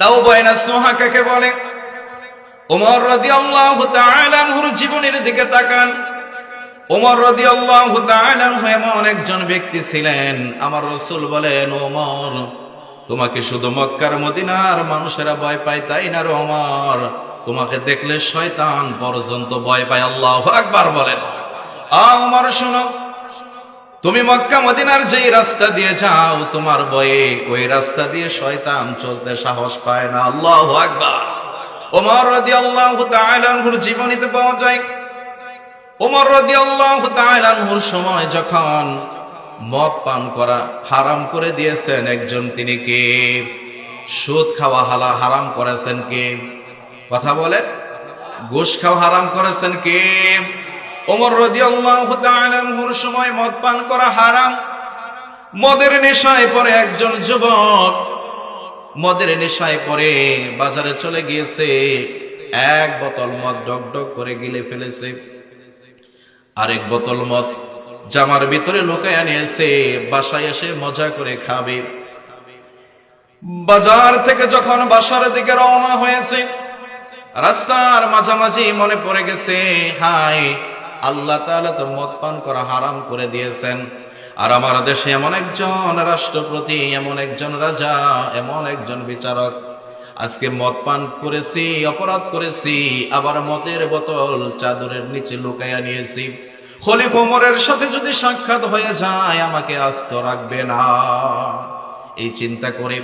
তাও বয়না সোহা কাকে বলে? ওমর রাদিয়াল্লাহু তাআলা আনহুর জীবনের দিকে তাকান। ওমর রাদিয়াল্লাহু তাআলা আনহু এমন একজন ব্যক্তি ছিলেন, আমার রাসূল বলেন ওমর তোমাকে শুধু মক্কার মদিনার মানুষেরা ভয় পায় তাই না রে ওমর তোমাকে দেখলে শয়তান পর্যন্ত ভয় পায়, আল্লাহু আকবার বলেন। আ ওমর শোনো তুমি মক্কা, মদিনার যেই রাস্তা দিয়ে যাও, তোমার বয়ে ওই রাস্তা দিয়ে শয়তান চলতে সাহস পায় না। আল্লাহ আকবার। ওমর রাদিয়াল্লাহু তাআলা আনহুর জীবনীতে পাওয়া যায়। ওমর রাদিয়াল্লাহু তাআলা আনহুর সময় যখন মদ পান করা হারাম করে দিয়েছেন, একজন তিনি কে? সুদ খাওয়া হালা হারাম করেছেন কে? কথা বলে ঘুষ খাওয়া হারাম করেছেন কে? ওমর রাদিয়াল্লাহু তাআলা আনহুর সময় মদ পান করা হারাম। মদের নেশায় পরে একজন যুবক। মদের নেশায় পরে বাজারে চলে গিয়েছে। এক বোতল মদ ডক ডক করে গিলে ফেলেছে। আরেক বোতল মদ জামার ভিতরে লোকায় নিয়েছে বাসায় এসে মজা করে খাবে। বাজার থেকে যখন বাসার দিকে রওনা হয়েছে, রাস্তার মাঝামাঝি মনে পড়ে গেছে হাই আল্লাহ তাআলা তো মদ পান করা হারাম করে দিয়েছেন। আর আমার দেশে এমন একজন রাষ্ট্রপতি, এমন একজন রাজা, এমন একজন বিচারক। আজকে মদ পান করেছি, অপরাধ করেছি, আবার মদের বোতল চাদরের নিচে লুকাইয়া নিয়েছি। খলিফ ওমরের সাথে যদি সাক্ষাৎ হয়ে যায়, আমাকে আস্ত রাখবে না। এই চিন্তা করে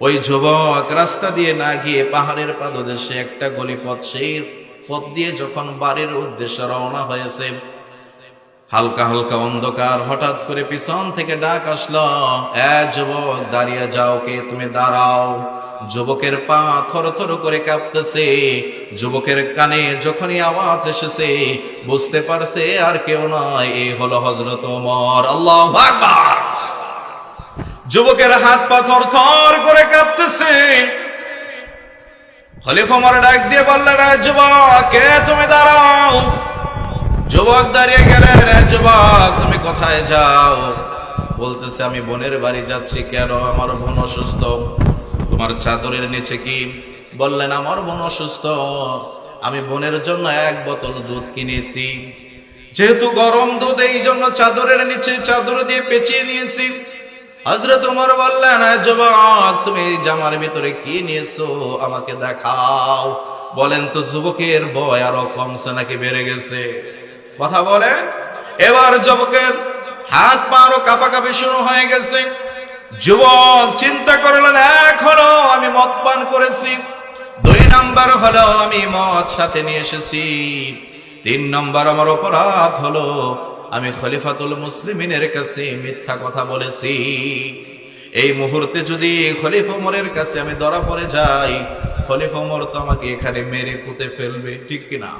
ওই যুবক রাস্তা দিয়ে না গিয়ে পাহাড়ের পাদদেশে একটা গলিপথ সেই পথ দিয়ে যখন বাড়ির উদ্দেশ্যে রওনা হয়েছে, হালকা হালকা অন্ধকার হঠাৎ করে পিছন থেকে ডাক আসলো, এ যুবক, দাঁড়িয়ে যাও কে, তুমি দাঁড়াও। যুবকের পা থর থর করে কাঁপতেছে। যুবকের কানে যখনই আওয়াজ এসেছে, বুঝতে পারছে আর কেউ নয় এই হলো হজরত ওমর। আল্লাহ যুবকের হাত পা থর থর করে কাঁপতেছে। খলিফ আমার ডাক দিয়ে বললেন, "এ যুবক, কে তুমি? দাঁড়াও। যুবক দাঁড়িয়ে গেলেন "এ যুবক, তুমি কোথায় যাও? বলতেছে, আমি বোনের বাড়ি যাচ্ছি। কেন? আমার বোন অসুস্থ। তোমার চাদরের নিচে কি? বললেন, আমার বোন অসুস্থ। আমি বোনের জন্য এক বোতল দুধ কিনেছি। যেহেতু গরম দুধ এই জন্য চাদরের নিচে চাদর দিয়ে পেঁচিয়ে নিয়েছি। হজরত উমর বললেন, "এ যুবক, তুমি জামার ভিতরে কি নিয়েছো? আমাকে দেখাও। বলেন তো, যুবকের বয় আরও কমছে নাকি বেড়ে গেছে। কথা বলেন। এবার যুবকের হাত পা আরও কাঁপাকাঁপি শুরু হয়ে গেছে। যুবক চিন্তা করলেন এখনও আমি মদ পান করেছি, দুই নাম্বার হলো আমি মদ সাথে নিয়ে এসেছি, তিন নম্বর আমার অপরাধ হলো আমি খলিফাতুল মুসলিমিনের কাছে মিথ্যা কথা বলেছি। এই মুহূর্তে যদি খলিফ ওমরের কাছে আমি ধরা পড়ে যাই, খলিফ ওমর তো আমাকে এখানে মেরে পুঁতে ফেলবে, ঠিক কিনা?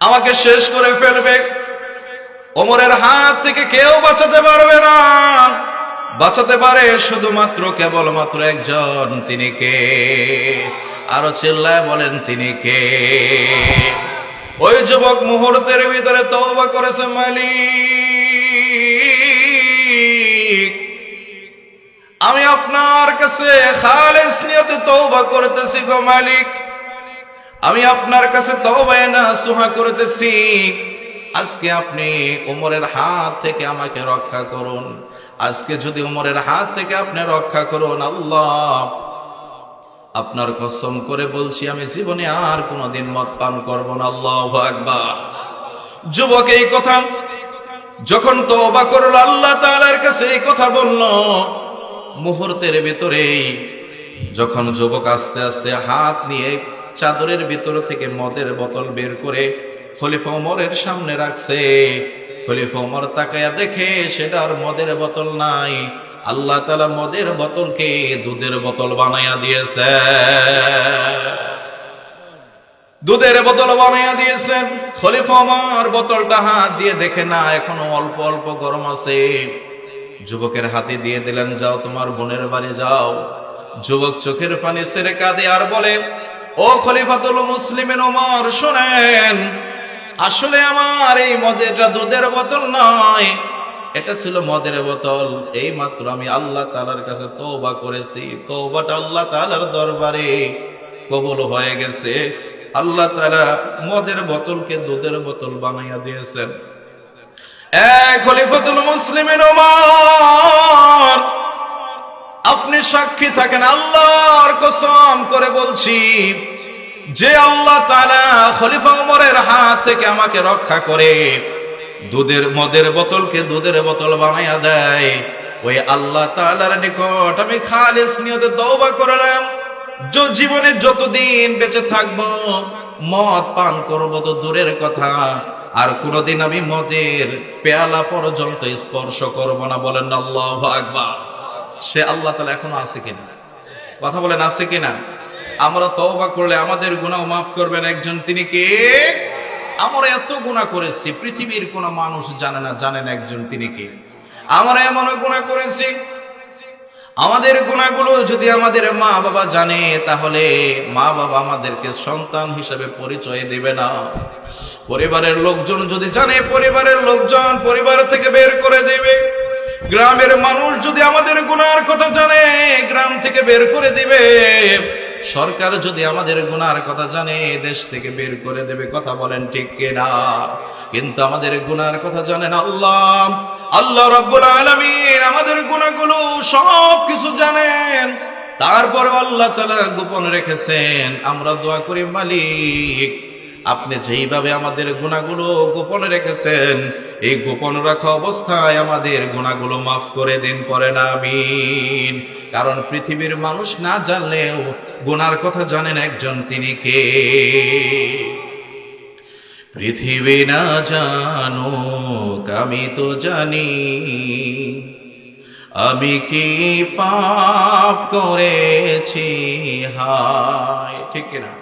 আমাকে শেষ করে ফেলবে। ওমরের হাত থেকে কেউ বাঁচাতে পারবে না। বাঁচাতে পারে শুধুমাত্র কেবলমাত্র একজন, তিনি কে? আরও চিল্লায় বলেন, তিনি কে? ওই যুবক মুহূর্তের ভিতরে তওবা করেছে মালিক। আমি আপনার কাছে খালেস নিয়তে তওবা করতেছি গো মালিক। আমি আপনার কাছে তওবায় না সুহা করতেছি। আজকে আপনি উমরের হাত থেকে আমাকে রক্ষা করুন। আজকে যদি উমরের হাত থেকে আপনি রক্ষা করুন, আল্লাহ আপনার কসম করে বলছি, আমি জীবনে আর কোনোদিন মদ পান করব না, আল্লাহ আকবার। যুবক, এই কথা, যখন তওবা করল, আল্লাহ তাআলার কাছে এই কথা বলল, মুহূর্তের ভিতরেই যখন যুবক আস্তে আস্তে হাত নিয়ে চাদরের ভিতর থেকে মদের বোতল বের করে খলিফা ওমরের সামনে রাখছে, খলিফা ওমর তাকায়া দেখে সেটার মদের বোতল নাই। আল্লাহ তালা মদের বোতলকে দুধের বোতল বানাইয়া দিয়েছে। দুধের বোতল বানাইয়া দিয়েছেন খলিফা ওমর বোতলটা হাত দিয়ে দেখে না, এখনও অল্প অল্প গরম আছে। যুবকের হাতে দিয়ে দিলেন, যাও তোমার বোনের বাড়ি যাও। যুবক চোখের পানি সেরে কাঁদে আর বলে, ও খলিফাতুল মুসলিমের ওমর, শোনেন, আসলে আমার এই মদেরটা দুধের বোতল নয়। এটা ছিল মদের বোতল। এই মাত্র আমি আল্লাহ তালার কাছে তৌবা করেছি। তৌবাটা আল্লাহ তালার দরবারে কবল হয়ে গেছে। আল্লাহ তারা মদের বোতলকে দুধের বোতল বানাইয়া দিয়েছেন। মুসলিমের আপনি সাক্ষী থাকেন আল্লাহর কসম করে বলছি, যে আল্লাহ তাআলা খলিফা ওমরের হাত থেকে আমাকে রক্ষা করে দুধের মদের বোতলকে দুধের বোতল বানাইয়া দেয়। ওই আল্লাহ তাআলার নিকট আমি খালিস নিয়তে তওবা করলাম। জীবনে যতদিন বেঁচে থাকব, মদ পান করব তো দূরের কথা। আর কোনদিন আমি মদের পেয়ালা পর্যন্ত স্পর্শ করব না বলেন আল্লাহ আকবার। সে আল্লাহ তালা এখনও আছে কিনা? কথা বলেন, আছে কিনা? আমরা তওবা করলে আমাদের গুনাহ মাফ করবেন। একজন তিনি কে? আমরা এত গুনাহ করেছি, পৃথিবীর কোন মানুষ জানে না, জানেন একজন তিনি কে। আমরা এমন গুনাহ করেছি। আমাদের গুণাগুলো যদি আমাদের মা বাবা জানে, তাহলে মা বাবা আমাদেরকে সন্তান হিসেবে পরিচয় দেবে না। পরিবারের লোকজন যদি জানে, পরিবারের লোকজন পরিবার থেকে বের করে দেবে। গ্রামের মানুষ যদি আমাদের গুনার কথা জানে, গ্রাম থেকে বের করে দিবে। সরকার যদি আমাদের গুনার কথা জানে, দেশ থেকে বের করে দেবে, কথা বলেন ঠিক কিনা? কিন্তু আমাদের গুনার কথা জানেন আল্লাহ। আল্লাহ রব্বুল আলমিন আমাদের গুণাগুলো সব কিছু জানেন। তারপর আল্লাহ তালা গোপন রেখেছেন। আমরা দোয়া করি, মালিক আপনি যেইভাবে আমাদের গুণাগুলো গোপন রেখেছেন, এই গোপন রাখা অবস্থায় আমাদের গুণাগুলো মাফ করে দিন পরে না আমিন। কারণ পৃথিবীর মানুষ না জানলেও গুনার কথা জানেন একজন, তিনি কে? পৃথিবী না জানো আমি তো জানি। আমি কি পাপ করেছি? হায়, ঠিক না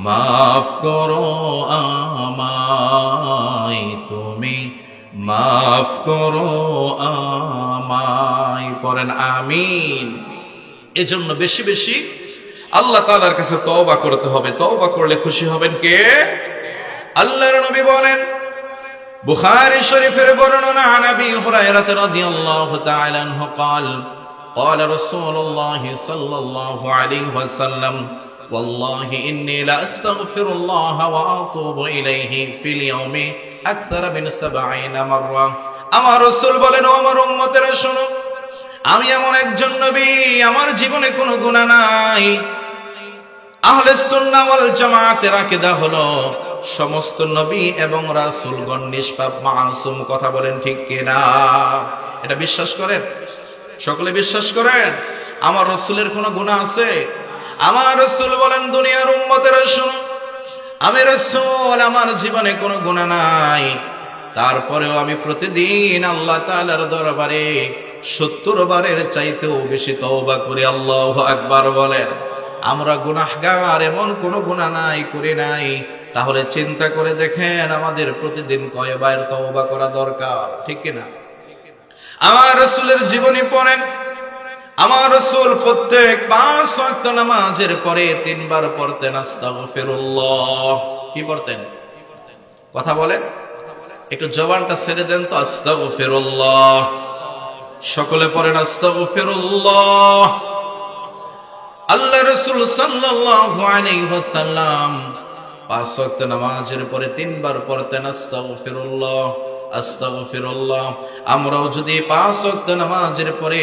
মাফ করো আমায় তুমি মাফ করো আমায় পড়েন আমিন এজন্য বেশি বেশি আল্লাহ তাআলার কাছে তওবা করতে হবে তওবা করলে খুশি হবেন কে আল্লাহর নবী বলেন বুখারী শরীফের বর্ণনা নবী হুরায়রা রাদিয়াল্লাহু তাআলা আনহু قال قال رسول الله صلى الله عليه وسلم والله إني لأستغفر الله وأتوب إليه في اليوم أكثر من سبعين مرة আমার রসুল বলেন ও আমার উম্মতেরা শোনো আমি এমন একজন নবী আমার জীবনে কোনো গুনাহ নাই আহলে সুন্নাহ ওয়াল জামাতের আকীদা হলো সমস্ত নবী এবং রাসূলগণ নিষ্পাপ মাসুম কথা বলেন ঠিক কিনা এটা বিশ্বাস করেন সকলে বিশ্বাস করেন আমার রসুলের কোনো গুনাহ আছে আমার রসুল বলেন, দুনিয়ার উম্মতেরা শুনো। আমি রসুল, আমার জীবনে কোনো গুণা নাই। তারপরেও আমি প্রতিদিন আল্লাহ তাআলার দরবারে সত্তর বারের চাইতেও বেশি তওবা করি। আল্লাহ আকবার বলেন, আমরা গুনাহগার, এমন কোন গুণা নাই, করি নাই। তাহলে চিন্তা করে দেখেন, আমাদের প্রতিদিন কয়বার তওবা করা দরকার, ঠিক কিনা? আমার রসুলের জীবনী পড়েন আমার রসুল প্রত্যেক পাঁচ ওয়াক্ত নামাজের পরে তিনবার পড়তেন কি পড়তেন? কথা বলেন। একটু জবানটা ছেড়ে দেন তো, আস্তাগফিরুল্লাহ। সকলে পড়েন, আস্তাগফিরুল্লাহ। আল্লাহ রসুল ওয়াসাল্লাম পাঁচ ওয়াক্ত নামাজের পরে তিনবার পড়তেন, আস্তাগফিরুল্লাহ। আস্তাগফিরুল্লাহ। আমরাও যদি পাঁচ ওয়াক্ত নামাজের পরে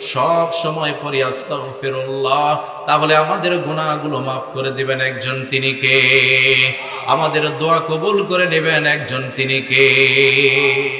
সব সময় পড়ি আস্তাগফিরুল্লাহ, তাহলে আমাদের গুনাহগুলো মাফ করে দিবেন একজন তিনি কে? আমাদের দোয়া কবুল করে নেবেন একজন তিনি কে?